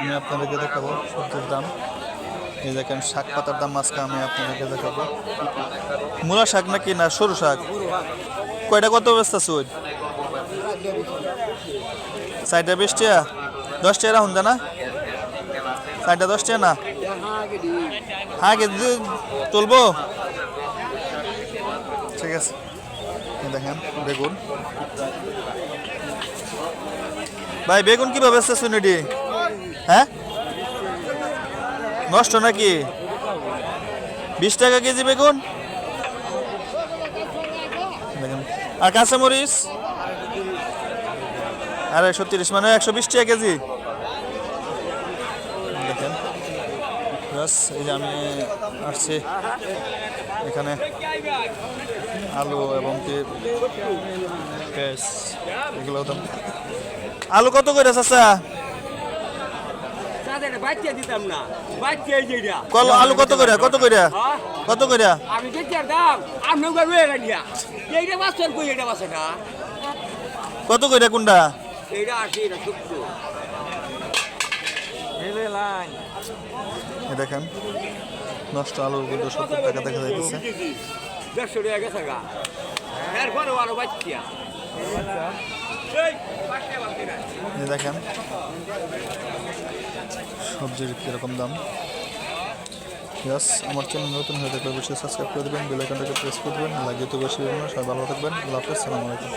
আমি আপনাদেরকে দেখাবো সবজির দাম। এই দেখেন, শাক পাতার দাম আজকে আমি আপনাদেরকে দেখাবো। মূলা শাক নাকি না সরু শাক? কয়টা কত আছে ওই সাইডটা বিশ টাকা দশ টাকা রাখুন না? সাইডটা দশ টাকা না? হ্যাঁ কিন্তু তুলবো? ঠিক আছে। দেখেন, বেগুন। ভাই, বেগুন কীভাবে আছে শুনিডি হ্যাঁ? নষ্ট নাকি? বিশ টাকা কেজি বেগুন? আর কাঁচামরিচ আড়াইশো তিরিশ মানে একশো বিশ টাকা কেজি। দেখেন। এই যে আমি আসছি এখানে। আলু এবং কি? এগুলো দাম আলু কত করে চাচা? বাচ্চা দিতাম না বাচ্চা এই যেটা কল আলু কত করে? কত করে? হ্যাঁ? কত করে? আমি বেচার দাম আপনি ওগুলো রয়ে গেলিয়া এইটা বাচ্চার কই এটা বাচ্চাটা কত করে কোনটা এইটা আছে এটা সত্য এ দেখেন নষ্ট আলুর কিন্তু সত্তর টাকা দেখা যাইতেছে। দেড়শো টাকা গেছে গা। আরও বাচ্চা। এই দেখেন। সবজির কীরকম দাম? ইয়াস আমার চ্যানেল নতুন হয়ে থাকলে অবশ্যই সাবস্ক্রাইব করে দেবেন বেলাইকনটাকে প্রেস করে দেবেন লাগিয়ে তো বেশি সবাই ভালো থাকবেন, আল্লাহ হাফেজ সালামালাইকুম